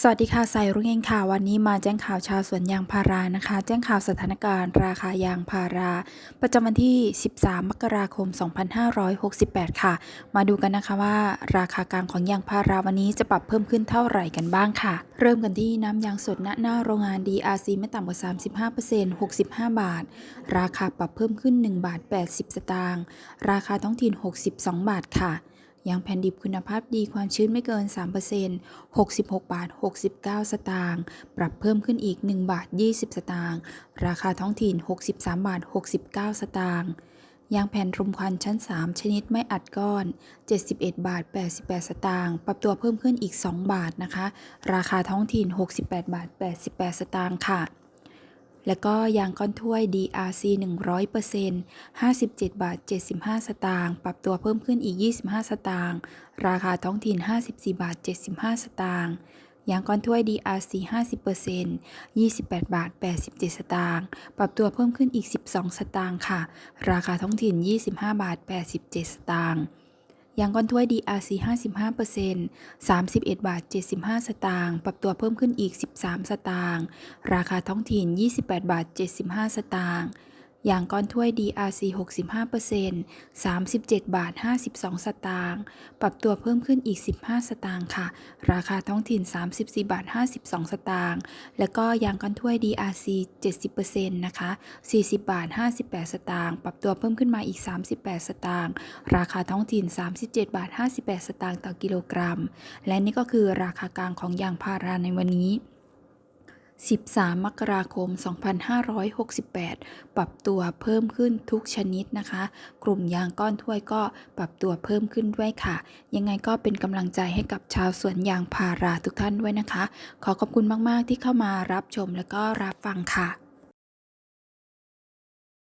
สวัสดีค่ะสายรุ่งเองค่ะ วันนี้มาแจ้งข่าวชาวสวนยางพารานะคะ แจ้งข่าวสถานการณ์ ราคายางพารา ประจำวันที่ 13 มกราคม 2568 ค่ะ มาดูกันนะคะว่า ราคากลางของยางพาราวันนี้จะปรับเพิ่มขึ้นเท่าไหร่กันบ้างค่ะ เริ่มกันที่น้ำยางสดณหน้าโรงงาน DRC ไม่ต่ำกว่า 35% 65 บาท ราคาปรับเพิ่มขึ้น 1 บาท 80 สตางค์ราคาท้องถิ่น 62 บาทค่ะ ยางแผ่นดิบคุณภาพดีความชื้นไม่เกิน 3% 66 บาท 69 สตางค์ ปรับเพิ่มขึ้นอีก 1 บาท 20 สตางค์ ราคาท้องถิ่น 63 บาท 69 สตางค์ ยางแผ่นรมควันชั้น 3 ชนิดไม่อัดก้อน 71 บาท 88 สตางค์ ปรับตัวเพิ่มขึ้นอีก 2 บาทนะคะ ราคาท้องถิ่น 68 บาท 88 สตางค์ค่ะ แล้วก็ยางก้อนถ้วย DRC 100% 57 บาท 75 สตางค์ ปรับตัวเพิ่มขึ้นอีก 25 สตางค์ ราคาท้องถิ่น 54 บาท 75 สตางค์ ยางก้อนถ้วย DRC 50% 28 บาท 87 สตางค์ ปรับตัวเพิ่มขึ้นอีก 12 สตางค์ค่ะ ราคาท้องถิ่น 25 บาท 87 สตางค์ ยางก้อนถ้วย DRC 55% 31 บาท 75 สตางค์ ปรับตัวเพิ่มขึ้นอีก 13 สตางค์ ราคาท้องถิ่น 28 บาท 75 สตางค์ ยางก้อนถ้วย DRC 65% 37 บาท 52 สตางค์ ปรับตัวเพิ่มขึ้นอีก 15 สตางค์ค่ะ ราคาท้องถิ่น 34 บาท 52 สตางค์ แล้วก็ยางก้อนถ้วย DRC 70%นะคะ 40 บาท 58 สตางค์ ปรับตัวเพิ่มขึ้นมาอีก 38 สตางค์ ราคาท้องถิ่น 37 บาท 58 สตางค์ต่อกิโลกรัม และนี่ก็คือราคากลางของยางพาราในวันนี้ 13 มกราคม 2568 ปรับตัวเพิ่มขึ้นทุกชนิดนะคะ กลุ่มยางก้อนถ้วยก็ปรับตัวเพิ่มขึ้นด้วยค่ะ ยังไงก็เป็นกำลังใจให้กับชาวสวนยางพาราทุกท่านด้วยนะคะ ขอขอบคุณมาก ๆ ที่เข้ามารับชมและก็รับฟังค่ะ